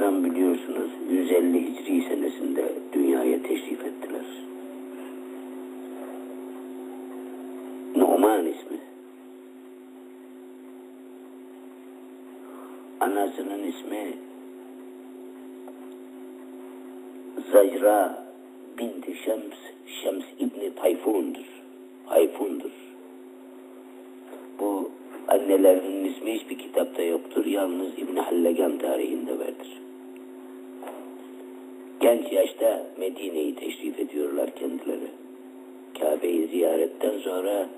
Azam biliyorsunuz 150 Hicri senesinde dünyaya teşrif ettiler. Numan ismi. Anasının ismi Zacra binti Şems, Şems İbni Tayfun'dur. Hayfun'dur. Bu annelerinin ismi hiçbir Genç yaşta Medine'yi teşrif ediyorlar kendileri. Kabe'yi ziyaretten sonra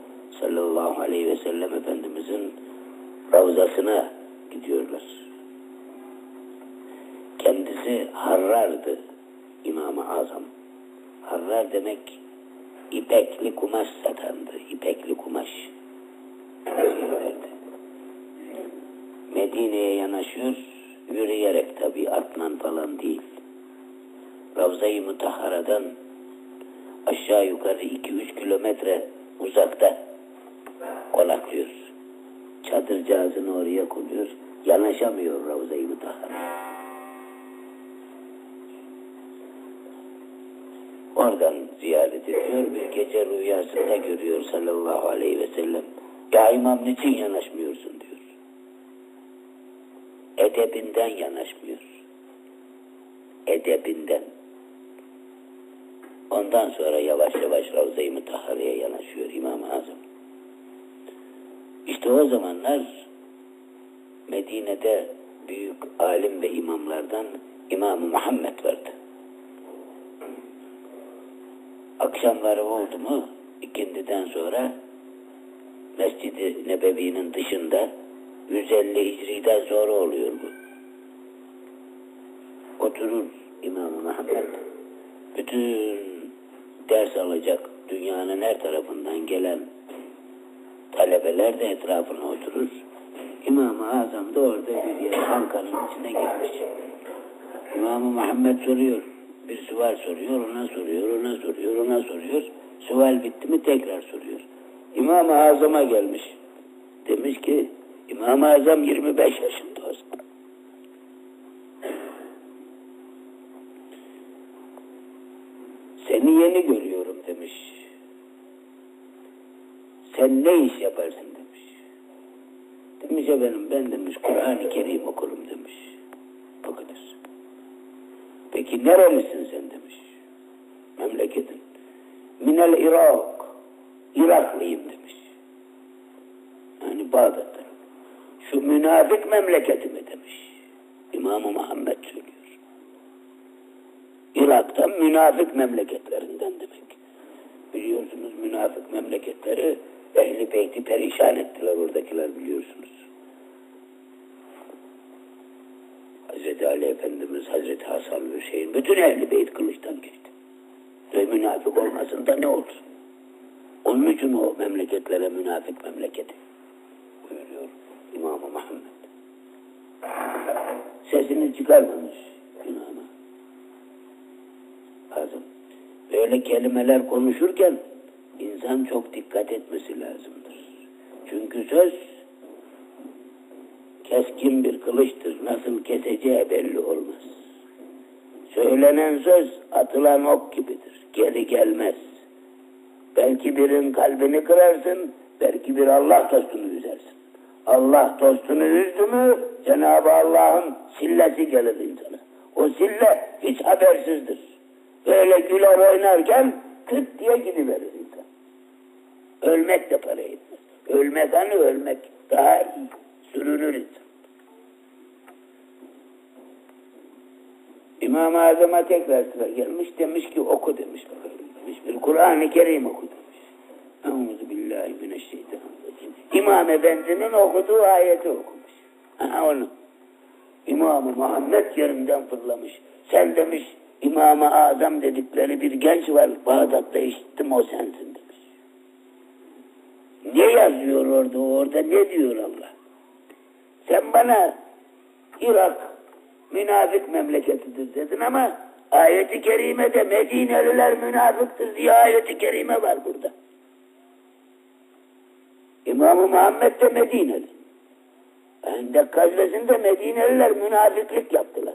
sallallahu aleyhi ve sellem Efendimizin ravzasına gidiyorlar. Kendisi Harrar'dı İmam-ı Azam. Harrar demek ipekli kumaş satandı. İpekli kumaş. Medine'ye yanaşıyor, yürüyerek tabi atman falan. Ravza-i Mutahhara'dan aşağı yukarı 2-3 kilometre uzakta konaklıyor. Çadırcağızını oraya koyuyor, yanaşamıyor Ravza-i Mutahhara. Oradan ziyaret ediyor, bir gece rüyasında görüyor sallallahu aleyhi ve sellem. Ya imam niçin yanaşmıyorsun diyor. Edebinden yanaşmıyor. Edebinden. Ondan sonra yavaş yavaş Ravza-i Mutahhara'ya yanaşıyor İmam-ı Azam. İşte o zamanlar Medine'de büyük alim ve imamlardan İmam-ı Muhammed vardı. Akşamları oldu mu ikindiden sonra Mescid-i Nebevi'nin dışında 150 Hicri'den sonra oluyor bu. Oturur İmam-ı Muhammed bütün ders alacak dünyanın her tarafından gelen talebeler de etrafına oturur. İmam-ı Azam da orada bir yer bankanın içine girmiş. İmam-ı Muhammed soruyor. Bir sual soruyor, ona soruyor, ona soruyor, ona soruyor. Sual bitti mi tekrar soruyor. İmam-ı Azam'a gelmiş. Demiş ki İmam-ı Azam 25 yaşında Seni yeni görüyorum demiş. Sen ne iş yaparsın demiş. Demiş efendim ben demiş Kur'an-ı Kerim okurum demiş. Bu kadar. Peki nerelisin sen demiş. Memleketin. Minel Irak. Iraklıyım demiş. Yani Bağdat'ta. Şu münafık memleketi mi demiş. İmam-ı Muhammed söylüyor. Irak'tan münafık memleketlerinden demek. Biliyorsunuz münafık memleketleri ehli beyti perişan ettiler oradakiler biliyorsunuz. Hazreti Ali Efendimiz, Hazreti Hasan Hüseyin, bütün ehli beyt kılıçtan geçti. Ve münafık olmasın da ne olsun? Onun için o memleketlere münafık memleketi buyuruyor İmam-ı Muhammed. Sesini çıkarmamış Böyle kelimeler konuşurken insan çok dikkat etmesi lazımdır. Çünkü söz keskin bir kılıçtır. Nasıl keseceği belli olmaz. Söylenen söz atılan ok gibidir. Geri gelmez. Belki birin kalbini kırarsın, belki bir Allah dostunu üzersin. Allah dostunu üzdü mü Cenab-ı Allah'ın sillesi gelir insana. O sille hiç habersizdir. Böyle güler oynarken kıt diye gidiverir insan. Ölmek de para etmez. Ölmek hani ölmek daha iyi. Sürünür insan. İmam-ı Azam'a tekrar sıra gelmiş demiş ki oku demiş demiş. Bir Kur'an-ı Kerim oku demiş. Euzu billahi mineşşeytanirracim. İmam Efendi'nin okuduğu ayeti okumuş. Ha onu. İmam-ı Muhammed yerinden fırlamış. Sen demiş İmam-ı Azam dedikleri bir genç var. Bağdat'ta işittim o sensin demiş. Ne yazıyor orada? Orada ne diyor Allah? Sen bana Irak münafık memleketidir dedin ama ayeti kerimede Medineliler münafıktır diye ayeti kerime var burada. İmam-ı Muhammed de Medineli. Hendek gazvesinde Medineliler münafıklık yaptılar.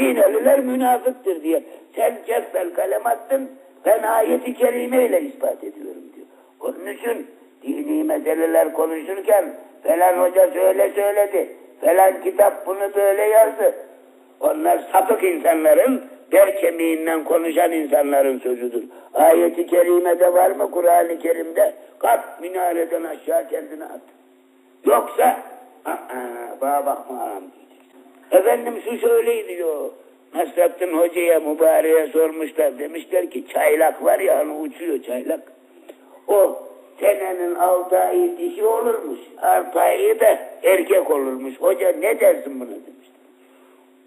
Medineliler münafıktır diye. Sen cesbel kalem attın, ben ayeti kerimeyle ispat ediyorum diyor. Onun için dini meseleler konuşurken falan hoca şöyle söyledi, falan kitap bunu böyle yazdı. Onlar sapık insanların, der kemiğinden konuşan insanların sözüdür. Ayeti kerimede var mı Kur'an-ı Kerim'de? Kalk minareden aşağı kendini at. Yoksa, aa, bana bakma haram. Efendim şu şöyleydi diyor. Nasrettin Hoca'ya mübareğe sormuşlar. Demişler ki çaylak var ya hani uçuyor çaylak. O senenin altı ayı dişi olurmuş. Altı ayı da erkek olurmuş. Hoca ne dersin buna demişler.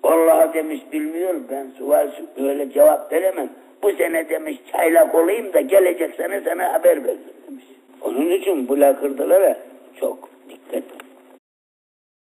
Allah'a demiş bilmiyorum ben sual böyle cevap veremem. Bu sene demiş çaylak olayım da gelecek sene sana haber veririm demiş. Onun için bu lakırdılara çok